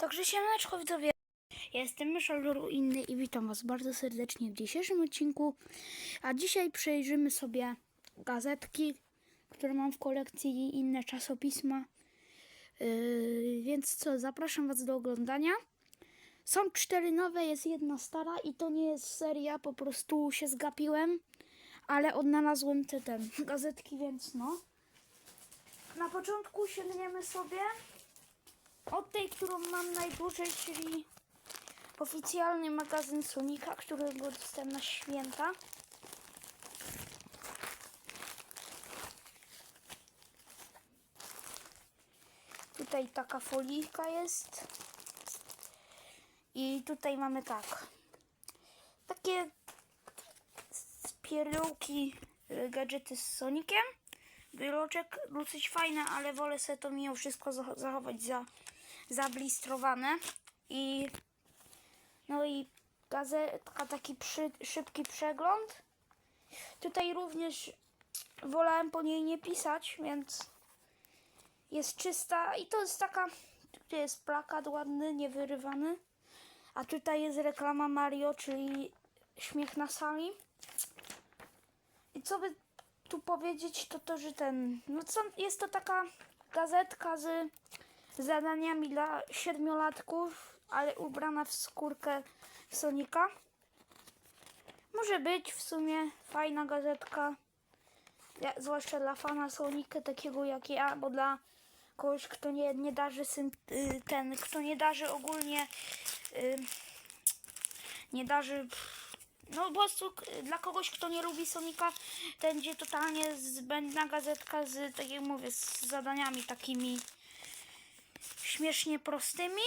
Także siemaneczko widzowie. Ja jestem Myszol Inny i witam was bardzo serdecznie w dzisiejszym odcinku. A dzisiaj przejrzymy sobie gazetki, które mam w kolekcji i inne czasopisma. Yy, więc co, zapraszam was do oglądania. Są cztery nowe, jest jedna stara i to nie jest seria, po prostu się zgapiłem, ale odnalazłem te, te gazetki, więc no. Na początku sięgniemy sobie od tej, którą mam najdłużej, czyli oficjalny magazyn Sonika, którego dostałem na święta. Tutaj taka folijka jest. I tutaj mamy tak. Takie spierdołki, y, gadżety z Sonikiem. Wyroczek dosyć fajne, ale wolę sobie to mimo wszystko zach- zachować za zablistrowane. I no i gazetka, taki przy, szybki przegląd. Tutaj również wolałem po niej nie pisać, więc jest czysta i to jest taka, tu jest plakat ładny, niewyrywany. A tutaj jest reklama Mario, czyli śmiech na sali. I co by tu powiedzieć, to to, że ten, no co, jest to taka gazetka z zadaniami dla siedmiolatków, ale ubrana w skórkę Sonika. Może być w sumie fajna gazetka, ja, zwłaszcza dla fana Sonika, takiego jak ja, bo dla kogoś, kto nie, nie darzy y, ten, kto nie darzy ogólnie, y, nie darzy, no po prostu dla kogoś, kto nie lubi Sonika, będzie totalnie zbędna gazetka z, tak jak mówię, z zadaniami takimi śmiesznie prostymi.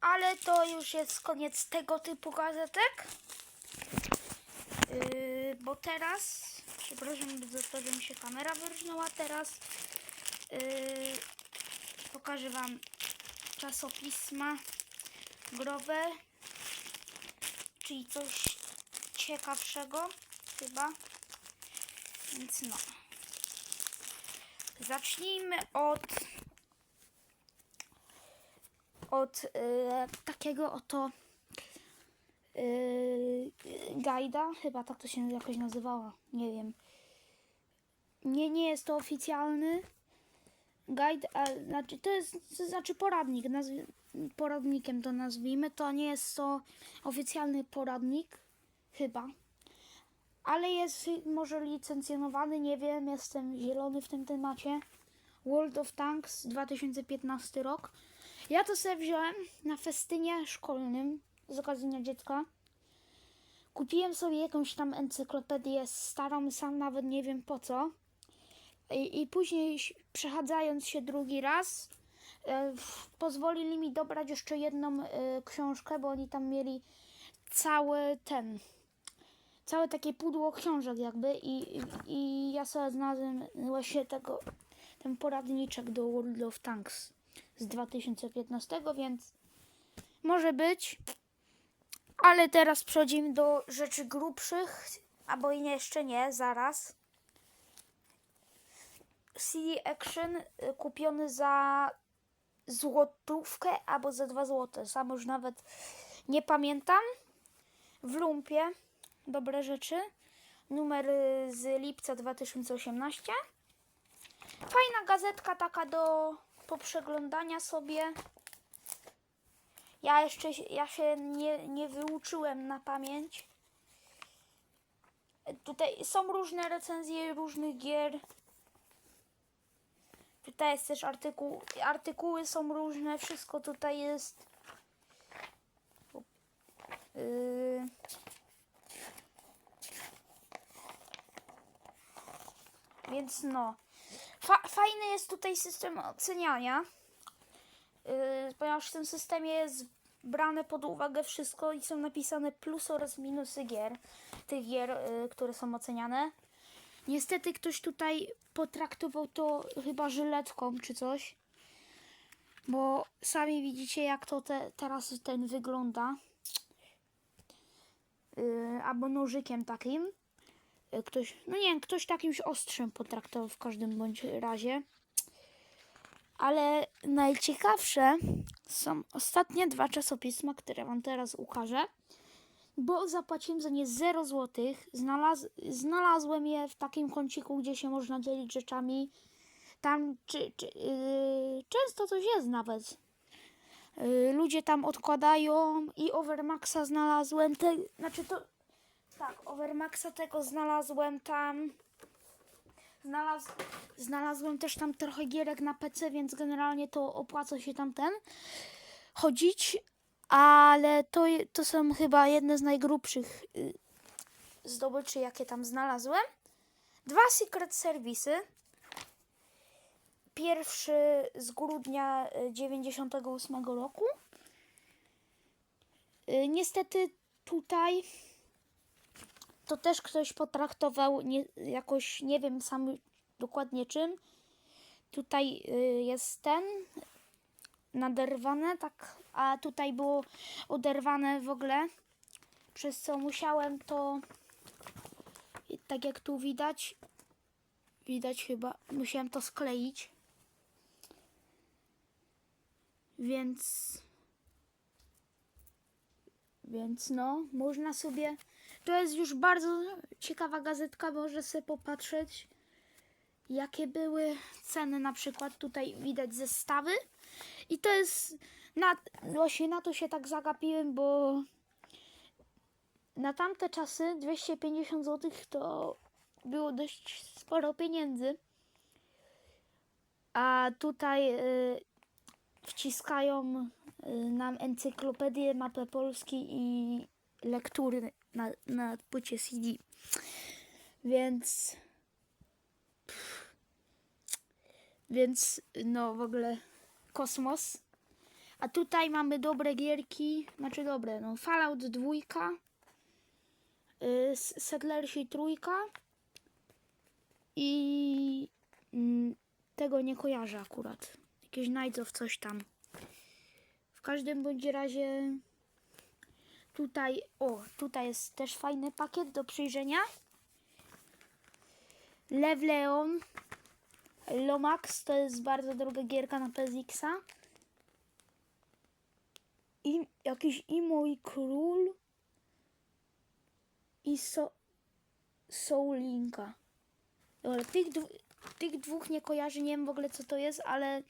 Ale to już jest koniec tego typu gazetek. Yy, bo teraz, przepraszam za to, że mi się kamera wyrżnęła, teraz yy, pokażę Wam czasopisma growe, czyli coś ciekawszego chyba. Więc no. Zacznijmy od od e, takiego oto guida, chyba tak to się jakoś nazywało, nie wiem. Nie, nie jest to oficjalny guide, a, znaczy to jest, to znaczy poradnik, nazwi, poradnikiem to nazwijmy, to nie jest to oficjalny poradnik, chyba. Ale jest może licencjonowany, nie wiem, jestem zielony w tym temacie. World of Tanks 2015 rok. Ja to sobie wziąłem na festynie szkolnym z okazji Dnia Dziecka. Kupiłem sobie jakąś tam encyklopedię starą, sam nawet nie wiem po co. I, i później przechadzając się drugi raz, e, pozwolili mi dobrać jeszcze jedną e, książkę, bo oni tam mieli cały ten, całe takie pudło książek jakby i, i, ja sobie znalazłem właśnie tego, ten poradniczek do World of Tanks z 2015, więc może być. Ale teraz przechodzimy do rzeczy grubszych, albo i nie, jeszcze nie, zaraz. CD Action y, kupiony za złotówkę albo za dwa złote. Sam już nawet nie pamiętam. W lumpie dobre rzeczy. Numer y, z lipca 2018. Fajna gazetka taka do poprzeglądania sobie. Ja jeszcze ja się nie, nie wyuczyłem na pamięć. Tutaj są różne recenzje różnych gier. Tutaj jest też artykuł, artykuły są różne, wszystko tutaj jest. Więc no. Fa- fajny jest tutaj system oceniania, yy, ponieważ w tym systemie jest brane pod uwagę wszystko i są napisane plusy oraz minusy gier, tych gier, yy, które są oceniane. Niestety ktoś tutaj potraktował to chyba żyletką czy coś, bo sami widzicie jak to te, teraz ten wygląda. Yy, albo nożykiem takim. Yy, Ktoś, no nie wiem, ktoś takimś ostrzem potraktował w każdym bądź razie. Ale najciekawsze są ostatnie dwa czasopisma, które wam teraz ukażę. Bo zapłaciłem za nie 0 zł. Znalaz znalazłem je w takim kąciku, gdzie się można dzielić rzeczami. Tam czy, czy, yy, często coś jest nawet. Yy, ludzie tam odkładają i Overmaxa znalazłem. Te, znaczy to. Tak, Overmaxa tego znalazłem tam. Znalaz, znalazłem też tam trochę gierek na PC, więc generalnie to opłaca się tam ten chodzić, ale to, to są chyba jedne z najgrubszych y, zdobyczy, jakie tam znalazłem. Dwa Secret Serwisy. Pierwszy z grudnia y, 98 roku. Y, Niestety tutaj to też ktoś potraktował nie, jakoś, nie wiem sam dokładnie czym. Tutaj y, jest ten naderwane, tak, a tutaj było oderwane w ogóle, przez co musiałem to, tak jak tu widać, widać chyba, musiałem to skleić. Więc, więc no, można sobie, to jest już bardzo ciekawa gazetka, można sobie popatrzeć, jakie były ceny, na przykład tutaj widać zestawy. I to jest, na, właśnie na to się tak zagapiłem, bo na tamte czasy 250 zł to było dość sporo pieniędzy. A tutaj y, wciskają y, nam encyklopedię, mapę Polski i lektury na, na płycie CD. Więc więc no w ogóle kosmos. A tutaj mamy dobre gierki, znaczy dobre, no Fallout 2, y, Settlersi trójka i mm, tego nie kojarzę akurat. Jakieś Knights coś tam. W każdym bądź razie tutaj, o, tutaj jest też fajny pakiet do przyjrzenia. Lev Leon Lomax to jest bardzo droga gierka na PSX-a. I jakiś i mój król i so, Soul Linka. Dobra, tych, dwu, tych dwóch nie kojarzę, nie wiem w ogóle co to jest, ale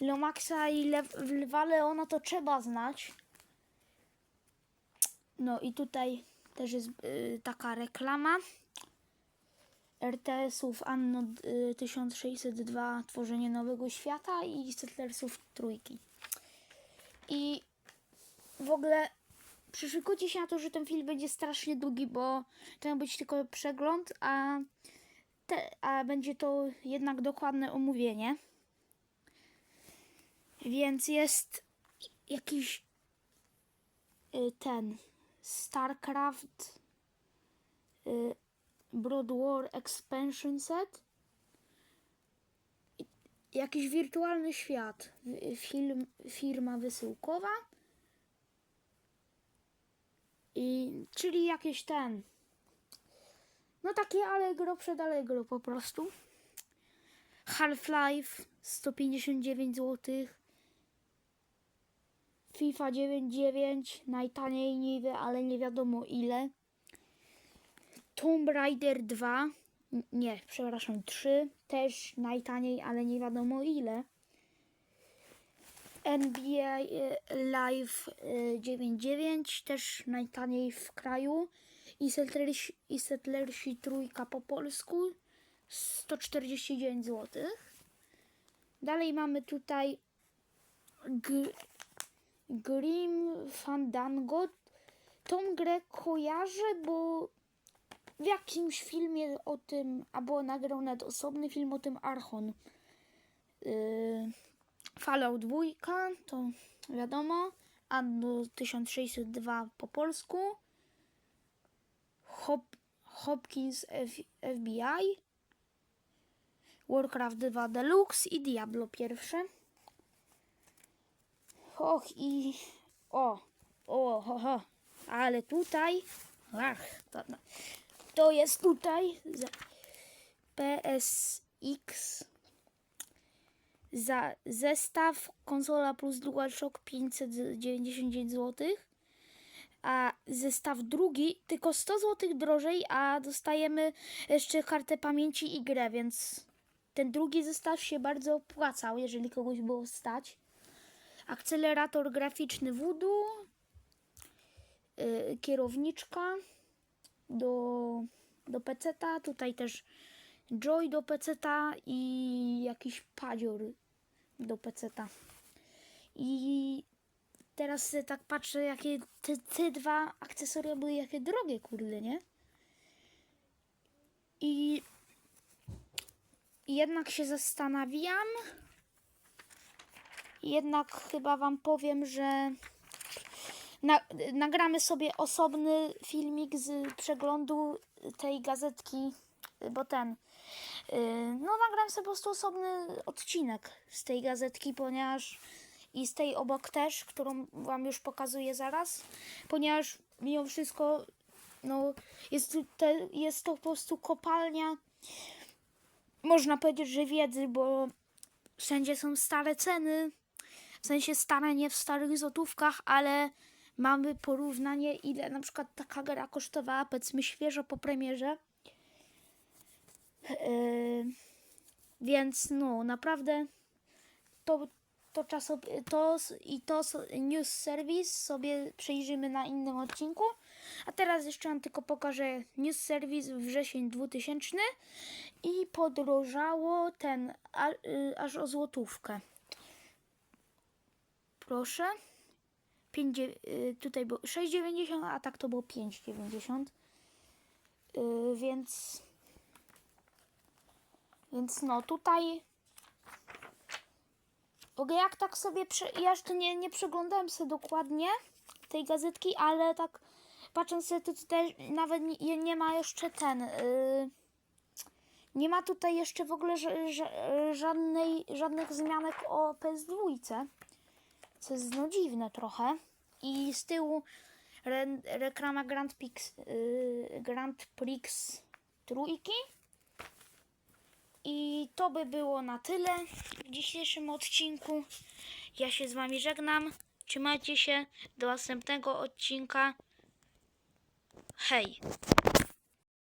Lomaxa i Lew, Lwa Leona to trzeba znać. No i tutaj też jest y, taka reklama. RTS-ów Anno y, 1602 Tworzenie Nowego Świata i Settlersów Trójki. I w ogóle przyszykujcie się na to, że ten film będzie strasznie długi, bo to ma być tylko przegląd, a, te, a będzie to jednak dokładne omówienie. Więc jest jakiś y, ten StarCraft y, Broad War Expansion Set. Jakiś wirtualny świat. Wi- Film, firma wysyłkowa. I, czyli jakieś ten. No takie Allegro przed Allegro po prostu. Half-Life 159 zł. FIFA 99 najtaniej niby, ale nie wiadomo ile. Tomb Raider 2, n- nie, przepraszam, 3, też najtaniej, ale nie wiadomo ile. NBA y, Live y, 99, też najtaniej w kraju. I Settlersi, i Settlersi trójka po polsku, 149 zł. Dalej mamy tutaj Grim Fandango. Tą grę kojarzę, bo w jakimś filmie o tym, albo nagrał nawet osobny film o tym Archon. Yy, Fallout 2, to wiadomo. Anno 1602 po polsku. Hop, Hopkins F, FBI. Warcraft 2 Deluxe i Diablo pierwsze. Och i... O, o, ho, ho. Ale tutaj... Ach, to, to jest tutaj za- PSX za zestaw konsola plus DualShock 599 zł. A zestaw drugi tylko 100 zł drożej, a dostajemy jeszcze kartę pamięci i grę, więc ten drugi zestaw się bardzo opłacał, jeżeli kogoś było stać. Akcelerator graficzny Voodoo, yy, kierowniczka do, do peceta, tutaj też Joy do peceta i jakiś padzior do peceta. I teraz tak patrzę, jakie te, te dwa akcesoria były jakie drogie, kurde, nie? I jednak się zastanawiam. Jednak chyba wam powiem, że na, nagramy sobie osobny filmik z przeglądu tej gazetki, bo ten. yy, No, nagram sobie po prostu osobny odcinek z tej gazetki, ponieważ i z tej obok też, którą wam już pokazuję zaraz, ponieważ mimo wszystko, no, jest, te, jest to po prostu kopalnia, można powiedzieć, że wiedzy, bo wszędzie są stare ceny, w sensie stare nie w starych złotówkach, ale mamy porównanie, ile na przykład taka gra kosztowała, powiedzmy świeżo po premierze. Yy, więc no, naprawdę to, to czaso, to i to news service sobie przejrzymy na innym odcinku. A teraz jeszcze wam tylko pokażę news service wrzesień 2000 i podrożało ten a, y, aż o złotówkę. Proszę. 5, y, tutaj było 6,90, a tak to było 5,90. Y, więc więc no tutaj ogóle jak tak sobie prze... ja jeszcze nie, nie przeglądałem sobie dokładnie tej gazetki, ale tak patrząc sobie to tutaj nawet nie, nie ma jeszcze ten y, nie ma tutaj jeszcze w ogóle ża- ża- żadnej, żadnych zmianek o PS2, co jest no dziwne trochę. I z tyłu re, reklama Grand Prix, y, Grand Prix trójki. I to by było na tyle w dzisiejszym odcinku. Ja się z Wami żegnam. Trzymajcie się. Do następnego odcinka. Hej!